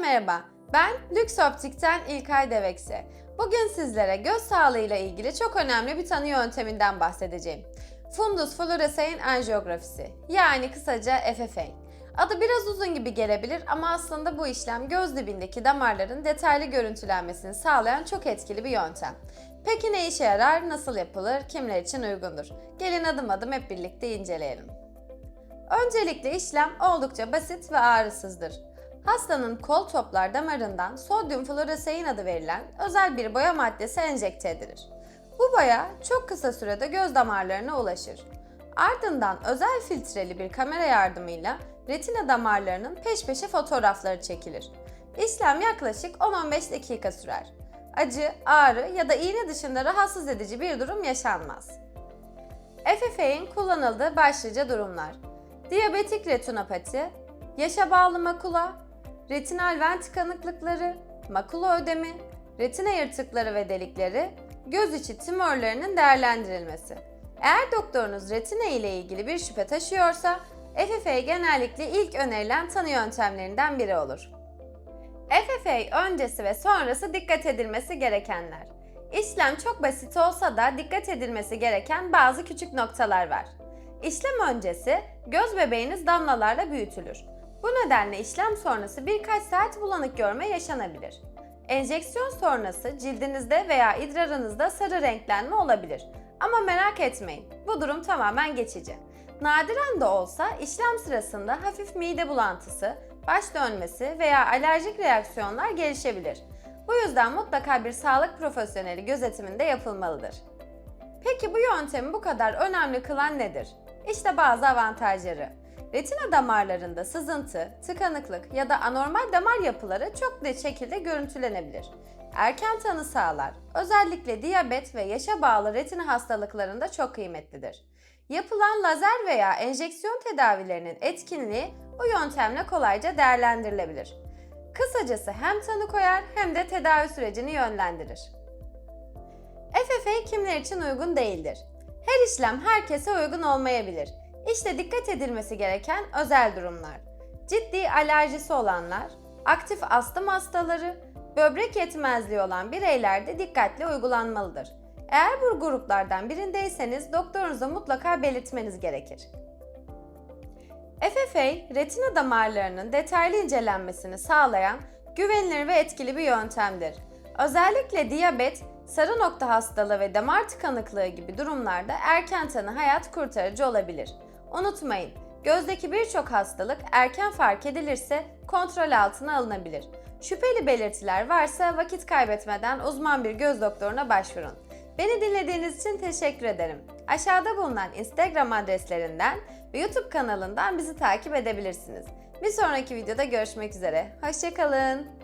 merhaba. Ben Lüks Optik'ten İlkay Deveksi. Bugün sizlere göz sağlığıyla ilgili çok önemli bir tanı yönteminden bahsedeceğim. Fundus fluorescein anjiyografisi yani kısaca FFA. Adı biraz uzun gibi gelebilir ama aslında bu işlem göz dibindeki damarların detaylı görüntülenmesini sağlayan çok etkili bir yöntem. Peki ne işe yarar, nasıl yapılır, kimler için uygundur? Gelin adım adım hep birlikte inceleyelim. Öncelikle işlem oldukça basit ve ağrısızdır. Hastanın kol toplar damarından sodyum fluoresein adı verilen özel bir boya maddesi enjekte edilir. Bu boya çok kısa sürede göz damarlarına ulaşır. Ardından özel filtreli bir kamera yardımıyla retina damarlarının peş peşe fotoğrafları çekilir. İşlem yaklaşık 10-15 dakika sürer. Acı, ağrı ya da iğne dışında rahatsız edici bir durum yaşanmaz. FFA'in kullanıldığı başlıca durumlar. Diyabetik retinopati, yaşa bağlı makula, retinal ven tıkanıklıkları, makula ödemi, retina yırtıkları ve delikleri, göz içi tümörlerinin değerlendirilmesi. Eğer doktorunuz retina ile ilgili bir şüphe taşıyorsa, FFA genellikle ilk önerilen tanı yöntemlerinden biri olur. FFA öncesi ve sonrası dikkat edilmesi gerekenler. İşlem çok basit olsa da dikkat edilmesi gereken bazı küçük noktalar var. İşlem öncesi göz bebeğiniz damlalarla büyütülür. Bu nedenle işlem sonrası birkaç saat bulanık görme yaşanabilir. Enjeksiyon sonrası cildinizde veya idrarınızda sarı renklenme olabilir. Ama merak etmeyin, bu durum tamamen geçici. Nadiren de olsa işlem sırasında hafif mide bulantısı, baş dönmesi veya alerjik reaksiyonlar gelişebilir. Bu yüzden mutlaka bir sağlık profesyoneli gözetiminde yapılmalıdır. Peki bu yöntemi bu kadar önemli kılan nedir? İşte bazı avantajları. Retina damarlarında sızıntı, tıkanıklık ya da anormal damar yapıları çok net şekilde görüntülenebilir. Erken tanı sağlar. Özellikle diyabet ve yaşa bağlı retina hastalıklarında çok kıymetlidir. Yapılan lazer veya enjeksiyon tedavilerinin etkinliği bu yöntemle kolayca değerlendirilebilir. Kısacası hem tanı koyar hem de tedavi sürecini yönlendirir. FFA kimler için uygun değildir? Her işlem herkese uygun olmayabilir. İşte dikkat edilmesi gereken özel durumlar. Ciddi alerjisi olanlar, aktif astım hastaları, böbrek yetmezliği olan bireylerde dikkatli uygulanmalıdır. Eğer bu gruplardan birindeyseniz doktorunuza mutlaka belirtmeniz gerekir. FFA, retina damarlarının detaylı incelenmesini sağlayan güvenilir ve etkili bir yöntemdir. Özellikle diyabet, sarı nokta hastalığı ve damar tıkanıklığı gibi durumlarda erken tanı hayat kurtarıcı olabilir. Unutmayın, gözdeki birçok hastalık erken fark edilirse kontrol altına alınabilir. Şüpheli belirtiler varsa vakit kaybetmeden uzman bir göz doktoruna başvurun. Beni dinlediğiniz için teşekkür ederim. Aşağıda bulunan Instagram adreslerinden ve YouTube kanalından bizi takip edebilirsiniz. Bir sonraki videoda görüşmek üzere. Hoşçakalın.